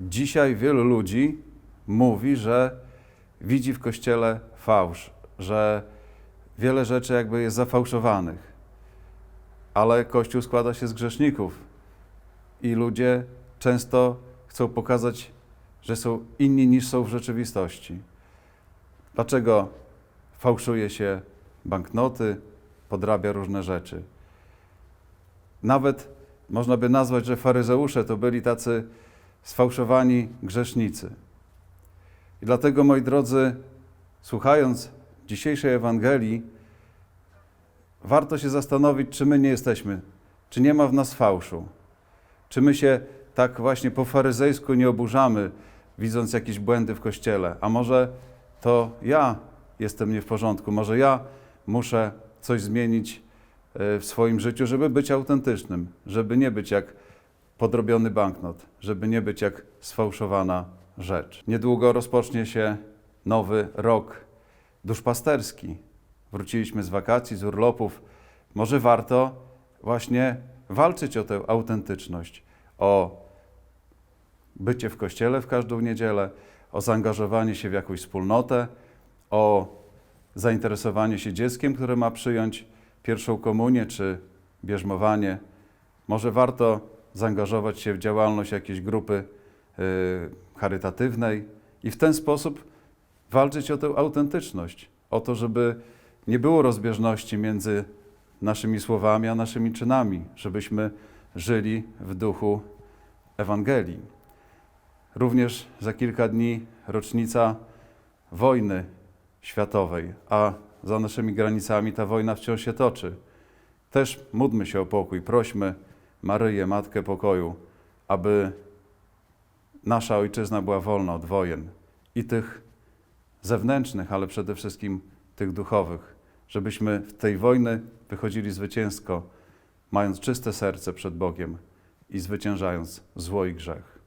Dzisiaj wielu ludzi mówi, że widzi w kościele fałsz, że wiele rzeczy jakby jest zafałszowanych. Ale kościół składa się z grzeszników i ludzie często chcą pokazać, że są inni niż są w rzeczywistości. Dlaczego fałszuje się banknoty, podrabia różne rzeczy? Nawet można by nazwać, że faryzeusze to byli tacy sfałszowani grzesznicy. I dlatego, moi drodzy, słuchając dzisiejszej Ewangelii, warto się zastanowić, czy my nie jesteśmy, czy nie ma w nas fałszu, czy my się tak właśnie po faryzejsku nie oburzamy, widząc jakieś błędy w kościele, a może to ja jestem nie w porządku, może ja muszę coś zmienić e, w swoim życiu, żeby być autentycznym, żeby nie być jak podrobiony banknot, żeby nie być jak sfałszowana rzecz. Niedługo rozpocznie się nowy rok duszpasterski. Wróciliśmy z wakacji, z urlopów. Może warto właśnie walczyć o tę autentyczność, o bycie w kościele w każdą niedzielę, o zaangażowanie się w jakąś wspólnotę, o zainteresowanie się dzieckiem, które ma przyjąć pierwszą komunię czy bierzmowanie. Może warto zaangażować się w działalność jakiejś grupy y, charytatywnej i w ten sposób walczyć o tę autentyczność, o to, żeby nie było rozbieżności między naszymi słowami a naszymi czynami, żebyśmy żyli w duchu Ewangelii. Również za kilka dni rocznica wojny światowej, a za naszymi granicami ta wojna wciąż się toczy. Też módlmy się o pokój, prośmy Maryję, Matkę Pokoju, aby nasza ojczyzna była wolna od wojen i tych zewnętrznych, ale przede wszystkim tych duchowych, żebyśmy w tej wojny wychodzili zwycięsko, mając czyste serce przed Bogiem i zwyciężając zło i grzech.